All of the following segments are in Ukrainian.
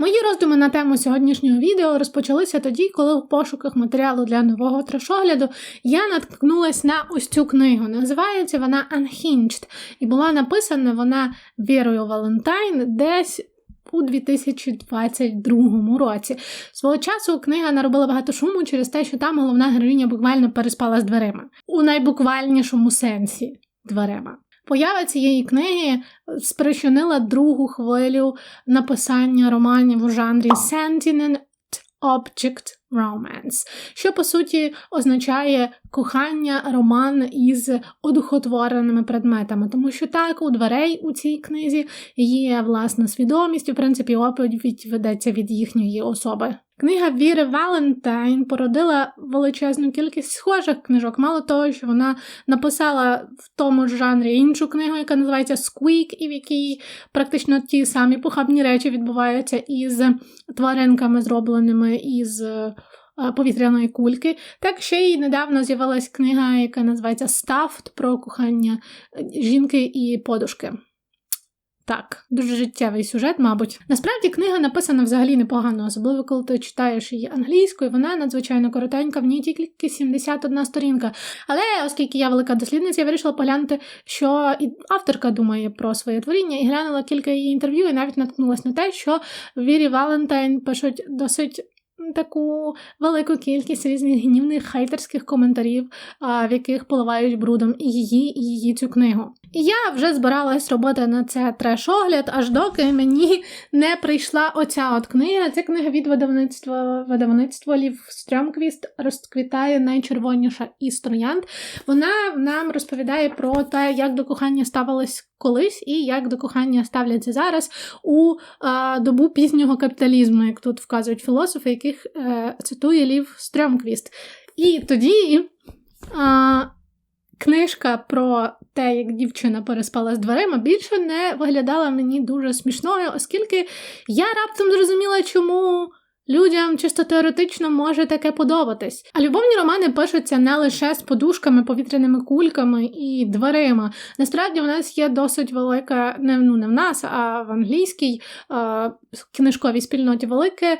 Мої роздуми на тему сьогоднішнього відео розпочалися тоді, коли в пошуках матеріалу для нового трешогляду я наткнулася на ось цю книгу. Називається вона Unhinged, і була написана вона Вірою Валентайн десь. У 2022 році свого часу книга наробила багато шуму через те, що там головна героїня буквально переспала з дверима у найбуквальнішому сенсі дверима. Поява цієї книги спричинила другу хвилю написання романів у жанрі Sentient Object Romance, що по суті означає кохання роман із одухотвореними предметами, тому що так у дверей у цій книзі є власна свідомість, і принципі оповідь ведеться від їхньої особи. Книга Віри Валентайн породила величезну кількість схожих книжок. Мало того, що вона написала в тому ж жанрі іншу книгу, яка називається Squeak, і в якій практично ті самі похабні речі відбуваються із тваринками, зробленими із повітряної кульки. Так ще й недавно з'явилась книга, яка називається Stuffed про кохання жінки і подушки. Так, дуже життєвий сюжет, мабуть. Насправді книга написана взагалі непогано, особливо коли ти читаєш її англійською, вона надзвичайно коротенька, в ній тільки 71 сторінка. Але оскільки я велика дослідниця, я вирішила поглянути, що і авторка думає про своє творіння, і глянула кілька її інтерв'ю, і навіть наткнулася на те, що Вірі Валентайн пишуть досить таку велику кількість різних гнівних хейтерських коментарів, в яких поливають брудом і її, і її цю книгу. Я вже збиралась робити на це треш-огляд, аж доки мені не прийшла оця от книга. Це книга від видавництва видавництва Лів Стрьомквіст розквітає найчервоніша із троянд. Вона нам розповідає про те, як до кохання ставилось колись і як до кохання ставляться зараз у а, добу пізнього капіталізму, як тут вказують філософи, яких е, цитує Лів Стрьомквіст. І тоді а, книжка про те, як дівчина переспала з дверима, більше не виглядала мені дуже смішною, оскільки я раптом зрозуміла, чому. Людям чисто теоретично може таке подобатись. А любовні романи пишуться не лише з подушками, повітряними кульками і дверима. Насправді, в нас є досить велика, не ну не в нас, а в англійській е, книжковій спільноті велике,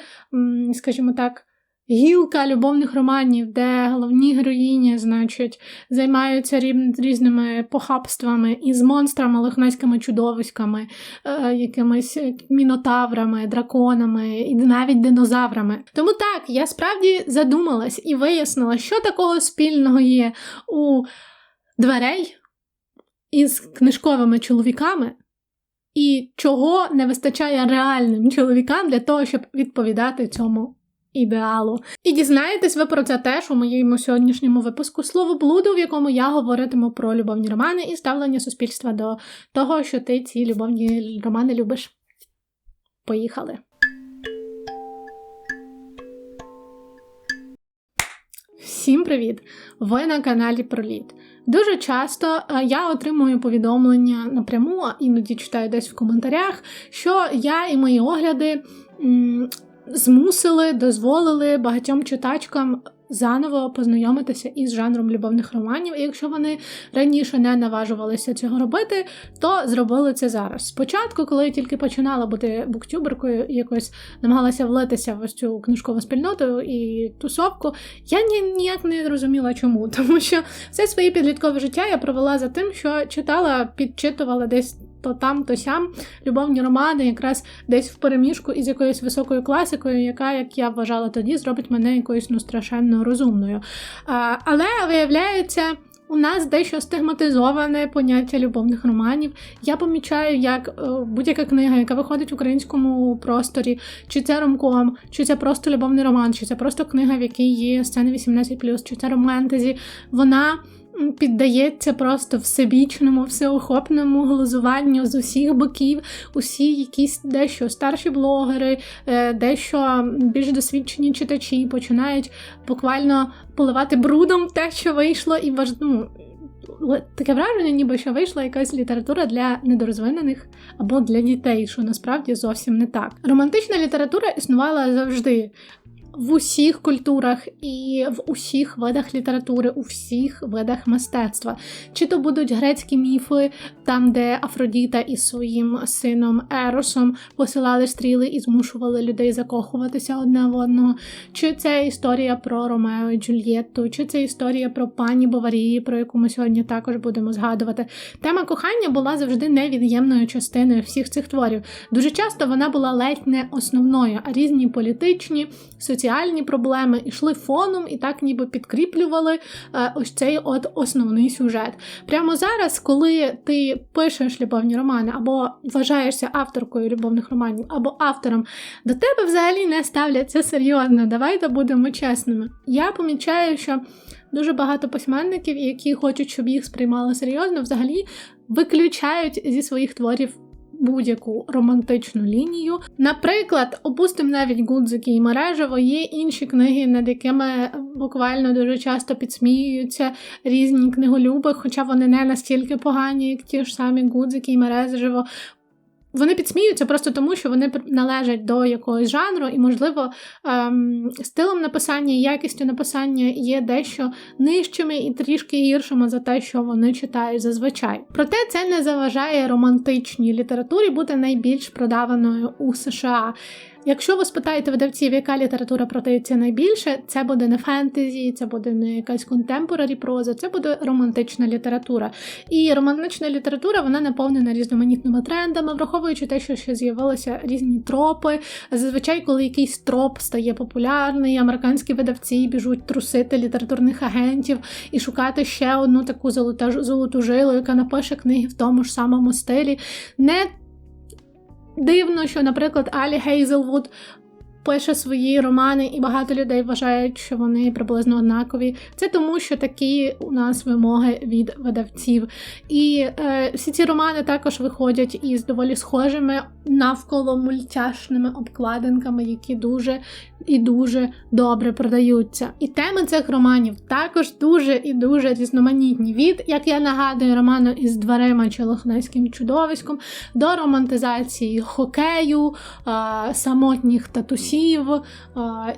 скажімо так, Гілка любовних романів, де головні героїні, значить, займаються різними похабствами із монстрами, лохнеськими чудовиськами, е, якимись мінотаврами, драконами і навіть динозаврами. Тому так, я справді задумалась і вияснила, що такого спільного є у дверей із книжковими чоловіками. І чого не вистачає реальним чоловікам для того, щоб відповідати цьому ідеалу. І дізнаєтесь ви про це теж у моєму сьогоднішньому випуску слово блуду, в якому я говоритиму про любовні романи і ставлення суспільства до того, що ти ці любовні романи любиш. Поїхали. Всім привіт! Ви на каналі Проліт. Дуже часто е, я отримую повідомлення напряму, іноді читаю десь в коментарях, що я і мої огляди змусили, дозволили багатьом читачкам заново познайомитися із жанром любовних романів. І якщо вони раніше не наважувалися цього робити, то зробили це зараз. Спочатку, коли я тільки починала бути буктюберкою якось намагалася влитися в ось цю книжкову спільноту і тусовку, я ніяк не розуміла, чому. Тому що все своє підліткове життя я провела за тим, що читала, підчитувала десь то там, то сям любовні романи, якраз десь в переміжку із якоюсь високою класикою, яка, як я вважала тоді, зробить мене якоюсь ну страшенно розумною. А, Але виявляється. У нас дещо стигматизоване поняття любовних романів. Я помічаю, як е, будь-яка книга, яка виходить в українському просторі, чи це ромком, чи це просто любовний роман, чи це просто книга, в якій є сцени 18+, чи це романтезі, вона піддається просто всебічному, всеохопному глузуванню з усіх боків, усі якісь дещо старші блогери, е, дещо більш досвідчені читачі починають буквально поливати брудом те, що вийшло, і ну, Таке враження, ніби що вийшла якась література для недорозвинених або для дітей, що насправді зовсім не так. Романтична література існувала завжди в усіх культурах і в усіх видах літератури, у всіх видах мистецтва. Чи то будуть грецькі міфи, там, де Афродіта із своїм сином Еросом посилали стріли і змушували людей закохуватися одне в одного, чи це історія про Ромео і Джульєтту, чи це історія про пані Баварії, про яку ми сьогодні також будемо згадувати. Тема кохання була завжди невід'ємною частиною всіх цих творів. Дуже часто вона була ледь не основною, а різні політичні, соціальні проблеми йшли фоном і так ніби підкріплювали е, ось цей от основний сюжет. Прямо зараз, коли ти пишеш любовні романи, або вважаєшся авторкою любовних романів, або автором, до тебе взагалі не ставляться серйозно. Давайте будемо чесними. Я помічаю, що. Дуже багато письменників, які хочуть, щоб їх сприймали серйозно, взагалі виключають зі своїх творів будь-яку романтичну лінію. Наприклад, опустимо навіть гудзики і мережево, є інші книги, над якими буквально дуже часто підсміюються різні книголюби, хоча вони не настільки погані, як ті ж самі гудзики і мережево. Вони підсміються просто тому, що вони належать до якогось жанру, і, можливо, ем, стилем написання і якістю написання є дещо нижчими і трішки гіршими за те, що вони читають зазвичай. Проте це не заважає романтичній літературі бути найбільш продаваною у США. Якщо ви спитаєте видавців, яка література продається найбільше, це буде не фентезі, це буде не якась контемпорарі проза, це буде романтична література. І романтична література вона наповнена різноманітними трендами, враховуючи те, що ще з'явилися різні тропи. Зазвичай, коли якийсь троп стає популярний, американські видавці біжуть трусити літературних агентів і шукати ще одну таку золоту, жилу, яка напише книги в тому ж самому стилі. Не Дивно, що, наприклад, Алі Гейзелвуд пише свої романи, і багато людей вважають, що вони приблизно однакові. Це тому, що такі у нас вимоги від видавців. І е, всі ці романи також виходять із доволі схожими навколо мультяшними обкладинками, які дуже і дуже добре продаються. І теми цих романів також дуже і дуже різноманітні. Від, як я нагадую, роману із дверима чи лохнеським чудовиськом до романтизації хокею, е, самотніх татусів е,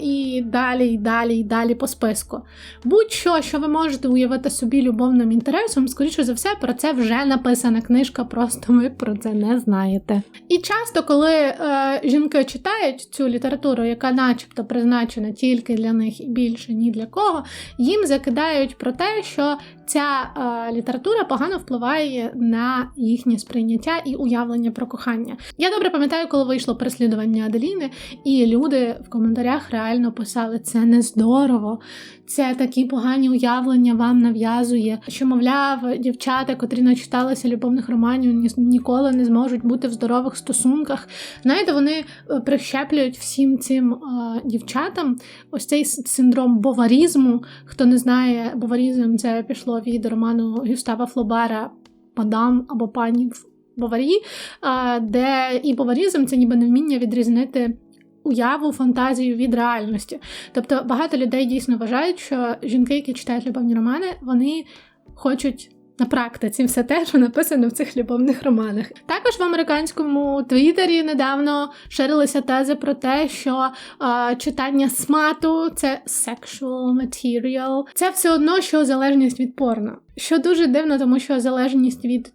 і далі, і далі, і далі по списку. Будь-що, що ви можете уявити собі любовним інтересом, скоріше за все, про це вже написана книжка, просто ви про це не знаєте. І часто, коли е, жінки читають цю літературу, яка начебто призначена тільки для них і більше ні для кого, їм закидають про те, що ця е, література погано впливає на їхнє сприйняття і уявлення про кохання. Я добре пам'ятаю, коли вийшло переслідування Аделіни, і люди в коментарях реально писали: це не здорово, це такі погані уявлення вам нав'язує, що, мовляв, дівчата, котрі начиталися любовних романів, ніколи не зможуть бути в здорових стосунках. Знаєте, вони е, прищеплюють всім цим е, дівчатам ось цей синдром боварізму. Хто не знає, боварізм це пішло від роману Гюстава Флобера Мадам або пані в Баварі, е, де і боварізм це ніби невміння відрізнити уяву, фантазію від реальності. Тобто багато людей дійсно вважають, що жінки, які читають любовні романи, вони хочуть. На практиці все те, що написано в цих любовних романах. Також в американському твіттері недавно ширилися тези про те, що е, читання смату це sexual material. Це все одно, що залежність від порно. Що дуже дивно, тому що залежність від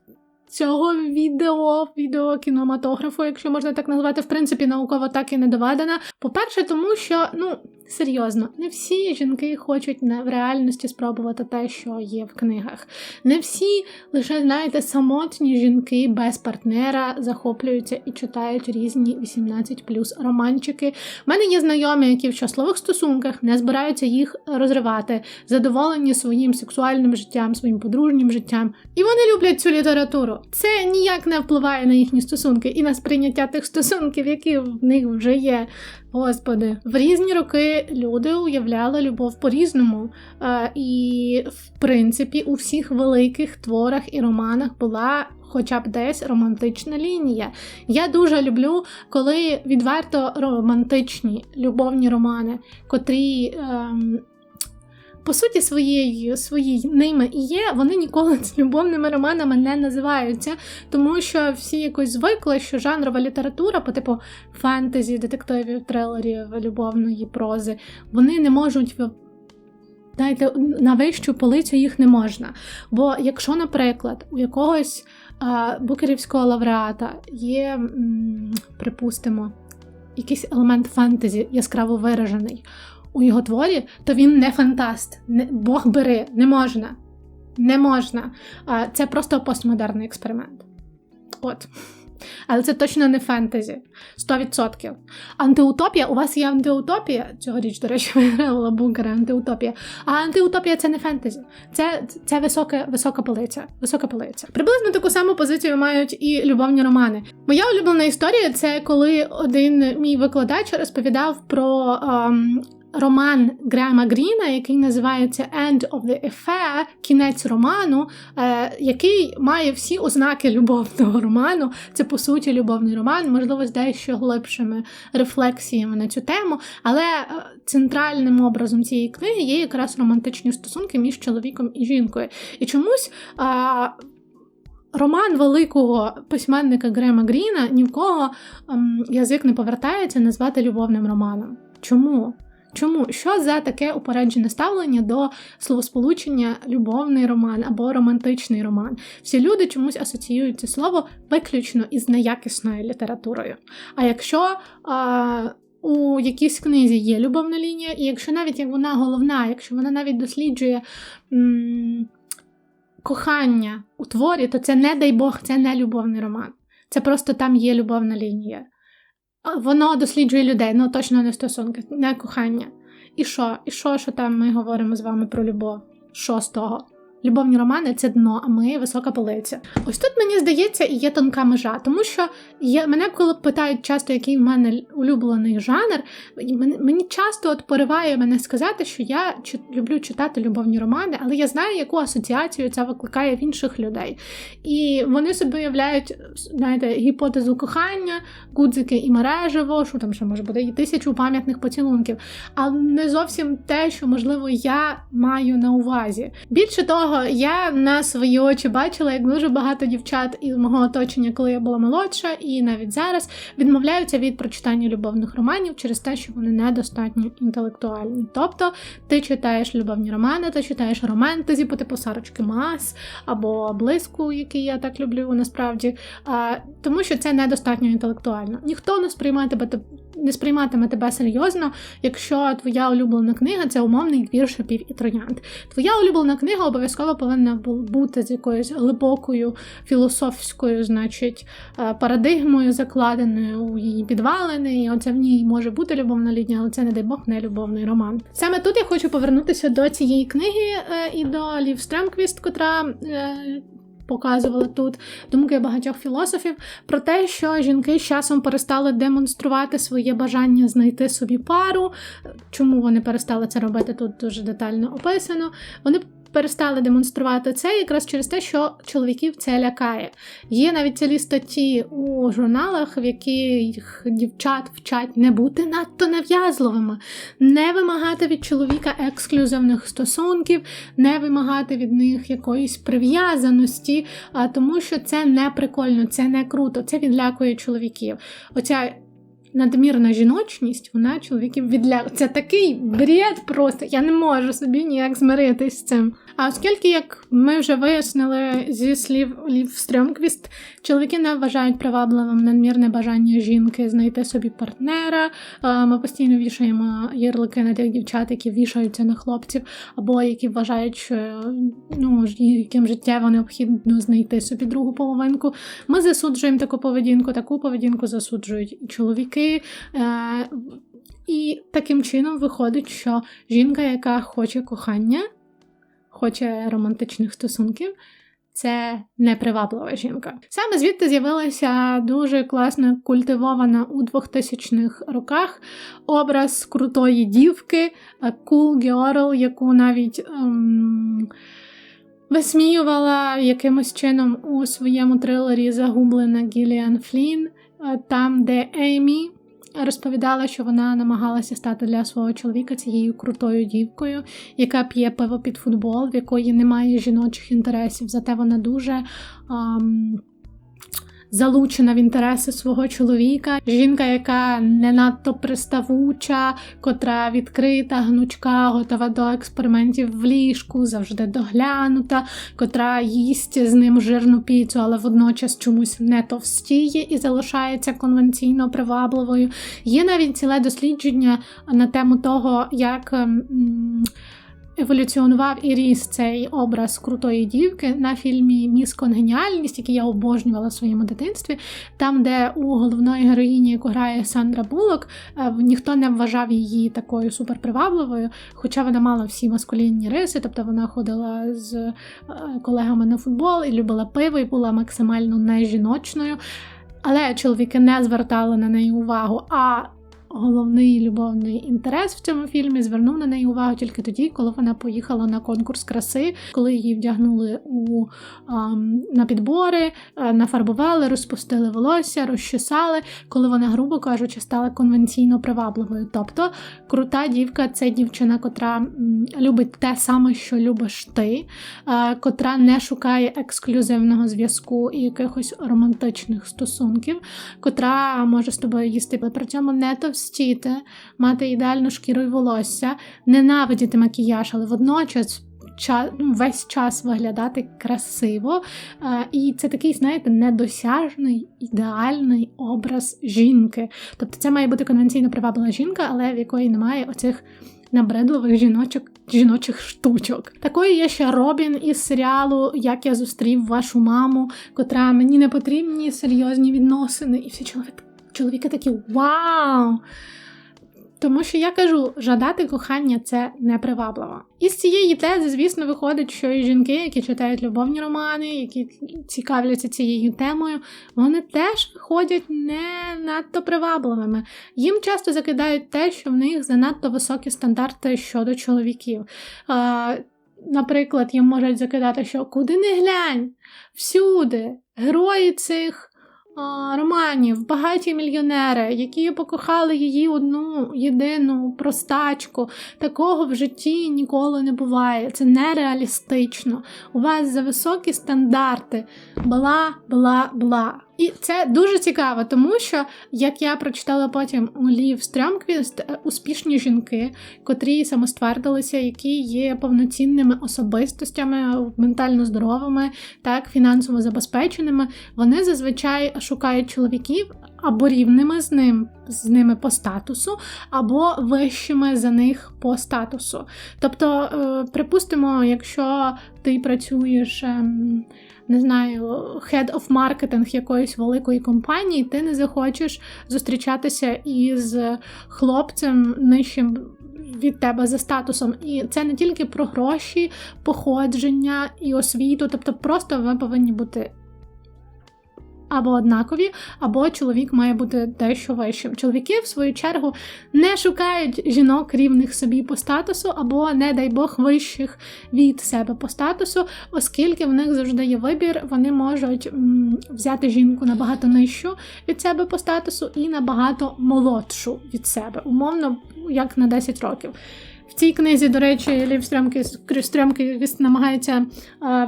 цього відео, відео кінематографу, якщо можна так назвати, в принципі, науково так і не доведена. По-перше, тому що, ну, серйозно, не всі жінки хочуть в реальності спробувати те, що є в книгах. Не всі лише, знаєте, самотні жінки без партнера захоплюються і читають різні 18 плюс романчики. У мене є знайомі, які в щасливих стосунках не збираються їх розривати, задоволені своїм сексуальним життям, своїм подружнім життям. І вони люблять цю літературу. Це ніяк не впливає на їхні стосунки і на сприйняття тих стосунків, які в них вже є. Господи, в різні роки люди уявляли любов по-різному. І, в принципі, у всіх великих творах і романах була. Хоча б десь романтична лінія. Я дуже люблю, коли відверто романтичні любовні романи, котрі ем, по суті своєї своїй ними і є, вони ніколи з любовними романами не називаються, тому що всі якось звикли, що жанрова література, по типу фентезі, детективів, трилерів, любовної прози, вони не можуть Дайте на вищу полицю їх не можна. Бо якщо, наприклад, у якогось а, букерівського лауреата є, м, припустимо, якийсь елемент фентезі яскраво виражений у його творі, то він не фантаст. Не, Бог бери, не можна. Не можна. А, Це просто постмодерний експеримент. От. Але це точно не фентезі. 100%. Антиутопія, у вас є антиутопія. Цьогоріч, до речі, виграла бункера антиутопія. А антиутопія це не фентезі. Це це висока, висока полиця. Висока полиця. Приблизно таку саму позицію мають і любовні романи. Моя улюблена історія це коли один мій викладач розповідав про. Um, роман Грема Гріна, який називається End of the Affair, кінець роману, е, який має всі ознаки любовного роману. Це, по суті, любовний роман, можливо, з дещо глибшими рефлексіями на цю тему. Але е, центральним образом цієї книги є якраз романтичні стосунки між чоловіком і жінкою. І чомусь. Е, Роман великого письменника Грема Гріна ні в кого ем, язик не повертається назвати любовним романом. Чому? Чому? Що за таке упереджене ставлення до словосполучення любовний роман або романтичний роман? Всі люди чомусь асоціюють це слово виключно із неякісною літературою. А якщо а, у якійсь книзі є любовна лінія, і якщо навіть як вона головна, якщо вона навіть досліджує. М- Кохання у творі, то це не дай Бог, це не любовний роман. Це просто там є любовна лінія. Воно досліджує людей, ну точно не стосунки, не кохання. І що? І що, що там ми говоримо з вами про любов? Що з того? Любовні романи це дно, а ми висока полиця. Ось тут мені здається, і є тонка межа, тому що є, мене коли питають часто, який в мене улюблений жанр, мені, часто от пориває мене сказати, що я люблю читати любовні романи, але я знаю, яку асоціацію це викликає в інших людей. І вони собі уявляють, знаєте, гіпотезу кохання, гудзики і мережево, що там ще може бути і тисячу пам'ятних поцілунків, але не зовсім те, що можливо я маю на увазі. Більше того я на свої очі бачила, як дуже багато дівчат із мого оточення, коли я була молодша, і навіть зараз відмовляються від прочитання любовних романів через те, що вони недостатньо інтелектуальні. Тобто ти читаєш любовні романи, ти читаєш романтезі по типу Сарочки Мас або блиску, який я так люблю насправді, тому що це недостатньо інтелектуально. Ніхто не сприймає тебе не сприйматиме тебе серйозно, якщо твоя улюблена книга це умовний двір шипів і троянд. Твоя улюблена книга обов'язково повинна бути з якоюсь глибокою філософською, значить, е, парадигмою, закладеною у її підвалини. І оце в ній може бути любовна лінія, але це, не дай Бог, не любовний роман. Саме тут я хочу повернутися до цієї книги е, і до Лів Стремквіст, котра показували тут думки багатьох філософів про те, що жінки з часом перестали демонструвати своє бажання знайти собі пару. Чому вони перестали це робити? Тут дуже детально описано. Вони перестали демонструвати це якраз через те, що чоловіків це лякає. Є навіть цілі статті у журналах, в яких дівчат вчать не бути надто нав'язливими, не вимагати від чоловіка ексклюзивних стосунків, не вимагати від них якоїсь прив'язаності, тому що це не прикольно, це не круто, це відлякує чоловіків. Оця надмірна жіночність, вона чоловіків відлякує. Це такий бред просто. Я не можу собі ніяк змиритись з цим. А оскільки, як ми вже вияснили зі слів Лів Стрьомквіст, чоловіки не вважають привабливим надмірне бажання жінки знайти собі партнера. Ми постійно вішаємо ярлики на тих дівчат, які вішаються на хлопців, або які вважають, що ну, яким життєво необхідно знайти собі другу половинку. Ми засуджуємо таку поведінку, таку поведінку засуджують і чоловіки. Е, і таким чином виходить, що жінка, яка хоче кохання, хоче романтичних стосунків, це неприваблива жінка. Саме звідти з'явилася дуже класно культивована у 2000-х роках образ крутої дівки, cool girl, яку навіть ем, висміювала якимось чином у своєму трилері Загублена Гіліан Флін, там, де Еймі розповідала, що вона намагалася стати для свого чоловіка цією крутою дівкою, яка п'є пиво під футбол, в якої немає жіночих інтересів. Зате вона дуже. Ам залучена в інтереси свого чоловіка, жінка, яка не надто приставуча, котра відкрита, гнучка, готова до експериментів в ліжку, завжди доглянута, котра їсть з ним жирну піцу, але водночас чомусь не товстіє і залишається конвенційно привабливою. Є навіть ціле дослідження на тему того, як. Еволюціонував і ріс цей образ крутої дівки на фільмі Міс Конгеніальність, який я обожнювала в своєму дитинстві, там, де у головної героїні, яку грає Сандра Булок, е, ніхто не вважав її такою суперпривабливою, хоча вона мала всі маскулінні риси, тобто вона ходила з е, колегами на футбол і любила пиво, і була максимально нежіночною. Але чоловіки не звертали на неї увагу. А головний любовний інтерес в цьому фільмі звернув на неї увагу тільки тоді, коли вона поїхала на конкурс краси, коли її вдягнули у на підбори, а, нафарбували, розпустили волосся, розчесали, коли вона, грубо кажучи, стала конвенційно привабливою. Тобто крута дівка це дівчина, котра любить те саме, що любиш ти, а, котра не шукає ексклюзивного зв'язку і якихось романтичних стосунків, котра може з тобою їсти, але при цьому не товсті товстіти, мати ідеальну шкіру і волосся, ненавидіти макіяж, але водночас. Ну, весь час виглядати красиво. І це такий, знаєте, недосяжний ідеальний образ жінки. Тобто це має бути конвенційно приваблива жінка, але в якої немає оцих набридливих жіночок, жіночих штучок. Такою є ще Робін із серіалу Як я зустрів вашу маму, котра мені не потрібні серйозні відносини, і всі чоловіки чоловіки такі вау! Тому що я кажу, жадати кохання це непривабливо. І з цієї тези, звісно, виходить, що і жінки, які читають любовні романи, які цікавляться цією темою, вони теж виходять не надто привабливими. Їм часто закидають те, що в них занадто високі стандарти щодо чоловіків. Наприклад, їм можуть закидати, що куди не глянь, всюди, герої цих романів, багаті мільйонери, які покохали її одну єдину простачку. Такого в житті ніколи не буває. Це нереалістично. У вас за високі стандарти. Бла, бла, бла. І це дуже цікаво, тому що, як я прочитала потім у Лів Стрьомквіст, е, успішні жінки, котрі самоствердилися, які є повноцінними особистостями, ментально здоровими, так, фінансово забезпеченими, вони зазвичай шукають чоловіків або рівними з ним, з ними по статусу, або вищими за них по статусу. Тобто, е, припустимо, якщо ти працюєш. Ем, не знаю, head of marketing якоїсь великої компанії, ти не захочеш зустрічатися із хлопцем нижчим від тебе за статусом. І це не тільки про гроші, походження і освіту, тобто просто ви повинні бути або однакові, або чоловік має бути дещо вищим. Чоловіки, в свою чергу, не шукають жінок рівних собі по статусу, або, не дай Бог, вищих від себе по статусу, оскільки в них завжди є вибір, вони можуть взяти жінку набагато нижчу від себе по статусу і набагато молодшу від себе, умовно, як на 10 років. В цій книзі, до речі, Лів Стрьомки намагається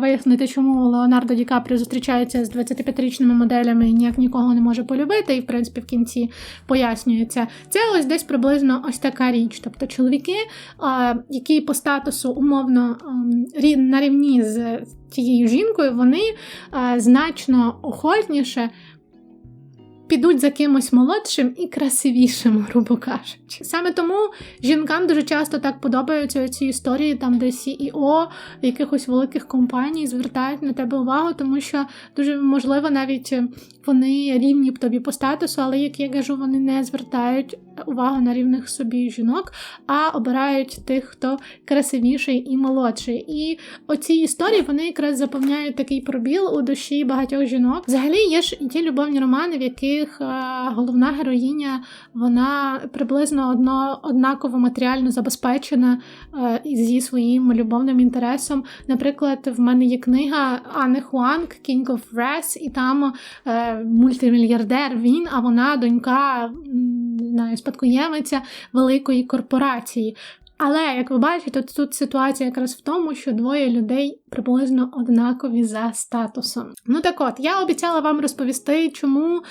вияснити, чому Леонардо Ді Капріо зустрічається з 25-річними моделями і ніяк нікого не може полюбити, і в принципі в кінці пояснюється. Це ось десь приблизно ось така річ. Тобто чоловіки, які по статусу умовно ем, на рівні з тією жінкою, вони е, значно охотніше підуть за кимось молодшим і красивішим, грубо кажучи. Саме тому жінкам дуже часто так подобаються ці історії, там де CEO якихось великих компаній звертають на тебе увагу, тому що дуже можливо навіть вони рівні б тобі по статусу, але як я кажу, вони не звертають увагу на рівних собі жінок, а обирають тих, хто красивіший і молодший. І оці історії вони якраз заповняють такий пробіл у душі багатьох жінок. Взагалі є ж ті любовні романи, в яких е, головна героїня вона приблизно одно, однаково матеріально забезпечена е, зі своїм любовним інтересом. Наприклад, в мене є книга Анни Хуанг «King of Wrath», і там е, мультимільярдер, він, а вона донька знаю, спадкоємиця великої корпорації. Але, як ви бачите, тут, ситуація якраз в тому, що двоє людей приблизно однакові за статусом. Ну так от, я обіцяла вам розповісти, чому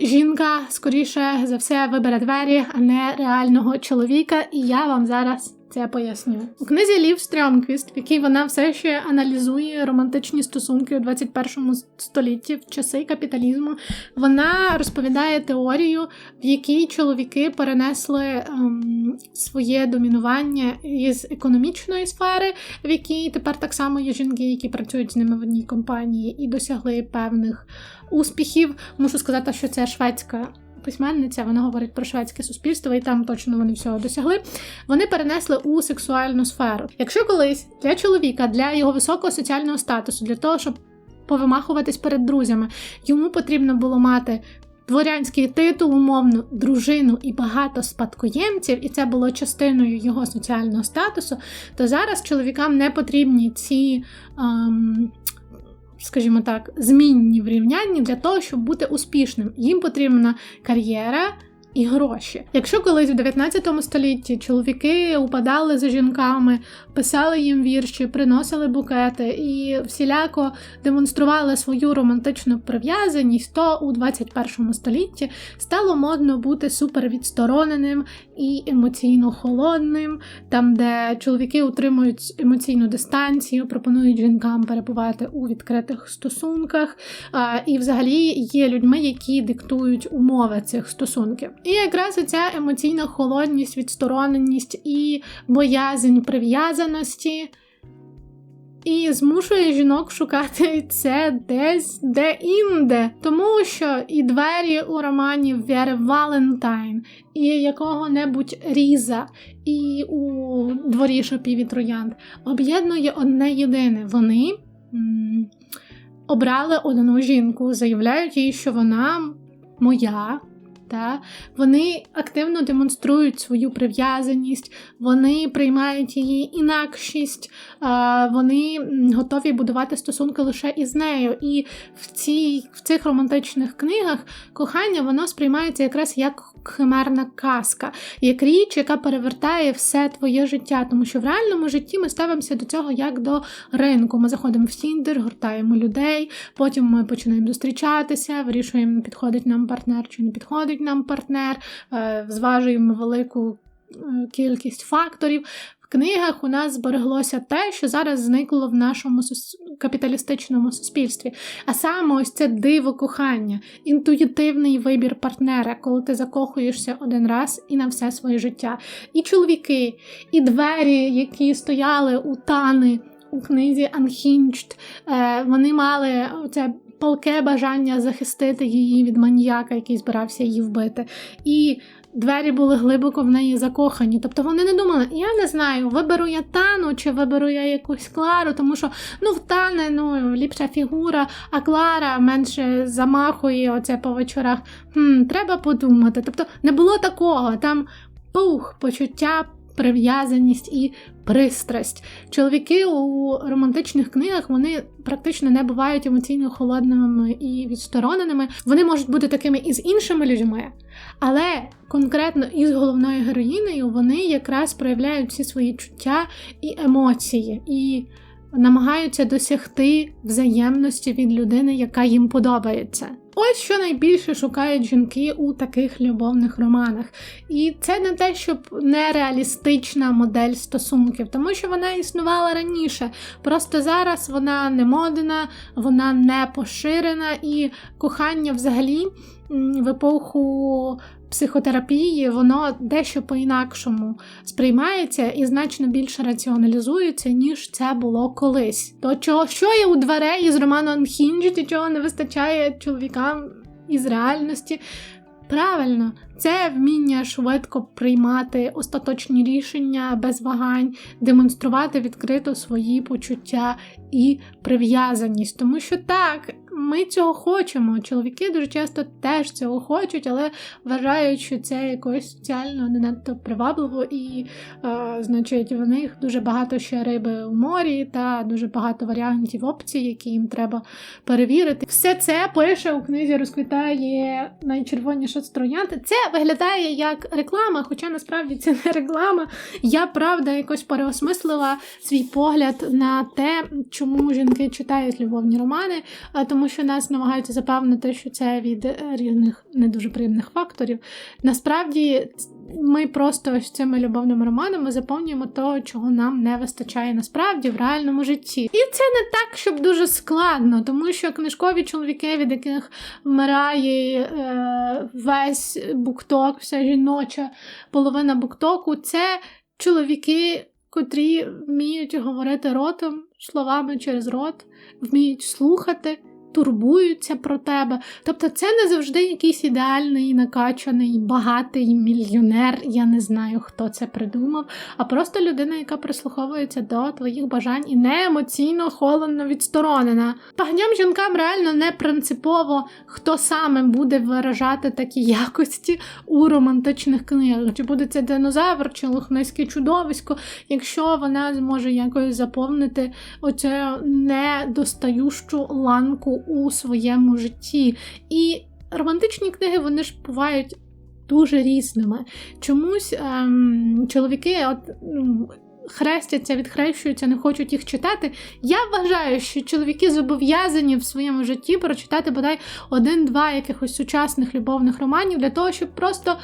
жінка скоріше за все вибере двері, а не реального чоловіка, і я вам зараз це поясню. У книзі Лів Стрьомквіст, в якій вона все ще аналізує романтичні стосунки у 21 столітті в часи капіталізму, вона розповідає теорію, в якій чоловіки перенесли ем, своє домінування із економічної сфери, в якій тепер так само є жінки, які працюють з ними в одній компанії і досягли певних успіхів. Мушу сказати, що це шведська письменниця, вона говорить про шведське суспільство, і там точно вони всього досягли. Вони перенесли у сексуальну сферу. Якщо колись для чоловіка, для його високого соціального статусу, для того, щоб повимахуватись перед друзями, йому потрібно було мати. Дворянський титул, умовно, дружину і багато спадкоємців, і це було частиною його соціального статусу, то зараз чоловікам не потрібні ці ем, скажімо так, змінні в рівнянні для того, щоб бути успішним. Їм потрібна кар'єра і гроші. Якщо колись в 19 столітті чоловіки упадали за жінками, писали їм вірші, приносили букети і всіляко демонстрували свою романтичну прив'язаність, то у 21 столітті стало модно бути супервідстороненим і емоційно холодним, там, де чоловіки утримують емоційну дистанцію, пропонують жінкам перебувати у відкритих стосунках, і взагалі є людьми, які диктують умови цих стосунків. І якраз ця емоційна холодність, відстороненість і боязнь прив'язаності. І змушує жінок шукати це десь де-інде. Тому що і двері у романі Вери Валентайн, і якого-небудь Різа, і у дворі шопів і троянд об'єднує одне єдине. Вони м- обрали одну жінку, заявляють їй, що вона моя. Та? Вони активно демонструють свою прив'язаність, вони приймають її інакшість, вони готові будувати стосунки лише із нею. І в цій, в цих романтичних книгах кохання воно сприймається якраз як химерна казка, як річ, яка перевертає все твоє життя. Тому що в реальному житті ми ставимося до цього як до ринку. Ми заходимо в Тіндер, гортаємо людей, потім ми починаємо зустрічатися, вирішуємо, підходить нам партнер чи не підходить нам партнер, е, зважуємо велику е, кількість факторів книгах у нас збереглося те, що зараз зникло в нашому капіталістичному суспільстві. А саме ось це диво кохання, інтуїтивний вибір партнера, коли ти закохуєшся один раз і на все своє життя. І чоловіки, і двері, які стояли у тани у книзі Unhinged, е, вони мали це. Палке бажання захистити її від маніяка, який збирався її вбити. І двері були глибоко в неї закохані. Тобто вони не думали, я не знаю, виберу я тану чи виберу я якусь Клару, тому що ну в Тане ну, ліпша фігура, а Клара менше замахує оце по вечорах. Хм, Треба подумати. Тобто не було такого. Там пух, почуття прив'язаність і пристрасть. Чоловіки у романтичних книгах вони практично не бувають емоційно холодними і відстороненими. Вони можуть бути такими і з іншими людьми, але конкретно із головною героїнею вони якраз проявляють всі свої чуття і емоції. і намагаються досягти взаємності від людини, яка їм подобається. Ось що найбільше шукають жінки у таких любовних романах. І це не те, щоб нереалістична модель стосунків, тому що вона існувала раніше. Просто зараз вона не модна, вона не поширена, і кохання взагалі в епоху психотерапії воно дещо по-інакшому сприймається і значно більше раціоналізується, ніж це було колись. То чого що є у дверей із роману Unhinged і чого не вистачає чоловікам із реальності? Правильно, це вміння швидко приймати остаточні рішення без вагань, демонструвати відкрито свої почуття і прив'язаність. Тому що так, ми цього хочемо. Чоловіки дуже часто теж цього хочуть, але вважають, що це якось соціально не надто привабливо, і, е, значить, в них дуже багато ще риби у морі та дуже багато варіантів опцій, які їм треба перевірити. Все це пише у книзі розквітає найчервоніша строянда. Це виглядає як реклама, хоча насправді це не реклама. Я правда якось переосмислила свій погляд на те, чому жінки читають любовні романи, тому що нас намагаються запевнити, що це від різних не дуже приємних факторів. Насправді. Ми просто ось цими любовними романами заповнюємо того, чого нам не вистачає насправді в реальному житті. І це не так, щоб дуже складно, тому що книжкові чоловіки, від яких вмирає е, весь букток, вся жіноча половина буктоку, це чоловіки, котрі вміють говорити ротом, словами через рот, вміють слухати турбуються про тебе. Тобто, це не завжди якийсь ідеальний, накачаний, багатий мільйонер. Я не знаю, хто це придумав, а просто людина, яка прислуховується до твоїх бажань і не емоційно, холодно відсторонена. Пагням жінкам реально не принципово, хто саме буде виражати такі якості у романтичних книгах. Чи буде це динозавр, чи лохнеське чудовисько, якщо вона зможе якось заповнити оцю недостающу ланку у своєму житті. І романтичні книги вони ж бувають дуже різними. Чомусь ем, чоловіки от, ну, хрестяться, відхрещуються, не хочуть їх читати. Я вважаю, що чоловіки зобов'язані в своєму житті прочитати бодай один-два якихось сучасних любовних романів для того, щоб просто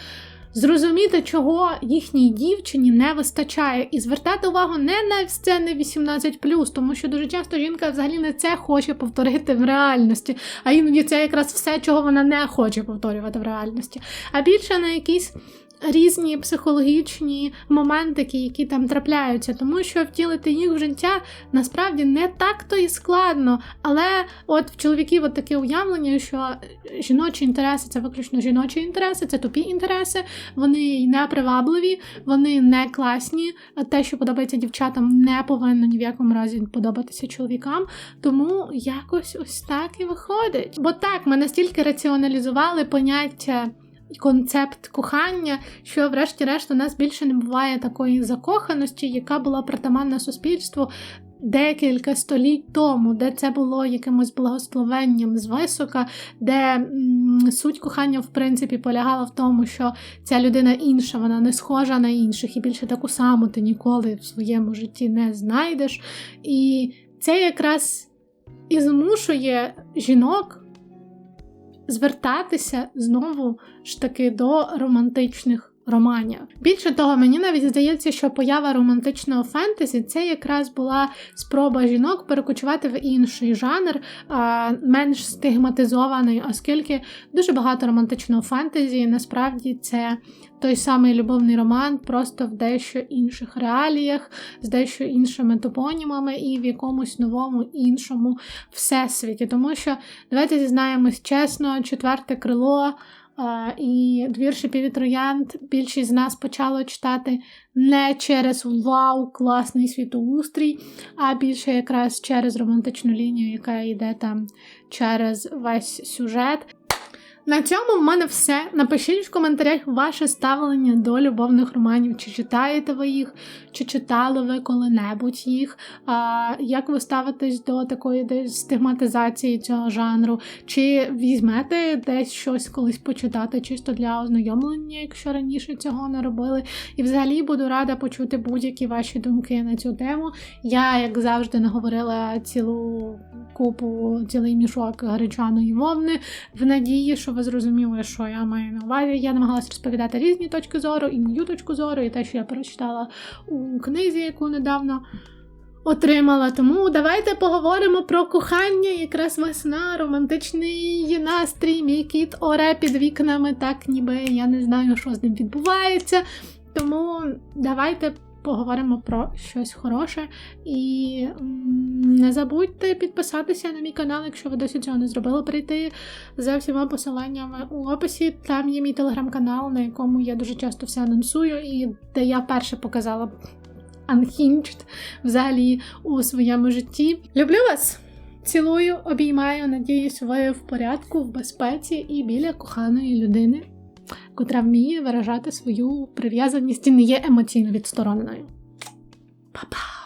зрозуміти, чого їхній дівчині не вистачає, і звертати увагу не на сцени 18+, тому що дуже часто жінка взагалі не це хоче повторити в реальності, а іноді це якраз все, чого вона не хоче повторювати в реальності, а більше на якісь різні психологічні моментики, які там трапляються, тому що втілити їх в життя насправді не так то і складно. Але от в чоловіків от таке уявлення, що жіночі інтереси це виключно жіночі інтереси, це тупі інтереси, вони не привабливі, вони не класні. Те, що подобається дівчатам, не повинно ні в якому разі подобатися чоловікам. Тому якось ось так і виходить. Бо так, ми настільки раціоналізували поняття концепт кохання, що, врешті-решт, у нас більше не буває такої закоханості, яка була притаманна суспільству. Декілька століть тому, де це було якимось благословенням з висока, де м, суть кохання, в принципі, полягала в тому, що ця людина інша, вона не схожа на інших, і більше таку саму ти ніколи в своєму житті не знайдеш. І це якраз і змушує жінок звертатися знову ж таки до романтичних романів. Більше того, мені навіть здається, що поява романтичного фентезі це якраз була спроба жінок перекочувати в інший жанр, менш стигматизований, оскільки дуже багато романтичного фентезі насправді це той самий любовний роман, просто в дещо інших реаліях, з дещо іншими топонімами і в якомусь новому іншому всесвіті. Тому що давайте зізнаємось чесно, четверте крило. І двірші півітроянд троянд більшість з нас почало читати не через вау, класний світоустрій, а більше якраз через романтичну лінію, яка йде там через весь сюжет. На цьому в мене все. Напишіть в коментарях ваше ставлення до любовних романів. Чи читаєте ви їх, чи читали ви коли-небудь їх? А, Як ви ставитесь до такої десь стигматизації цього жанру? Чи візьмете десь щось колись почитати, чисто для ознайомлення, якщо раніше цього не робили? І взагалі буду рада почути будь-які ваші думки на цю тему. Я, як завжди, наговорила цілу купу, цілий мішок гречаної вовни в надії, що ви зрозуміли, що я маю на увазі. Я намагалася розповідати різні точки зору, і мою точку зору, і те, що я прочитала у книзі, яку недавно отримала. Тому давайте поговоримо про кохання, якраз весна, романтичний настрій, мій кіт оре під вікнами, так ніби я не знаю, що з ним відбувається. Тому давайте поговоримо про щось хороше. І не забудьте підписатися на мій канал, якщо ви досі цього не зробили, прийти за всіма посиланнями у описі. Там є мій телеграм-канал, на якому я дуже часто все анонсую, і де я перше показала Unhinged взагалі у своєму житті. Люблю вас! Цілую, обіймаю, надіюсь, ви в порядку, в безпеці і біля коханої людини, котра вміє виражати свою прив'язаність і не є емоційно відстороненою. Па-пау!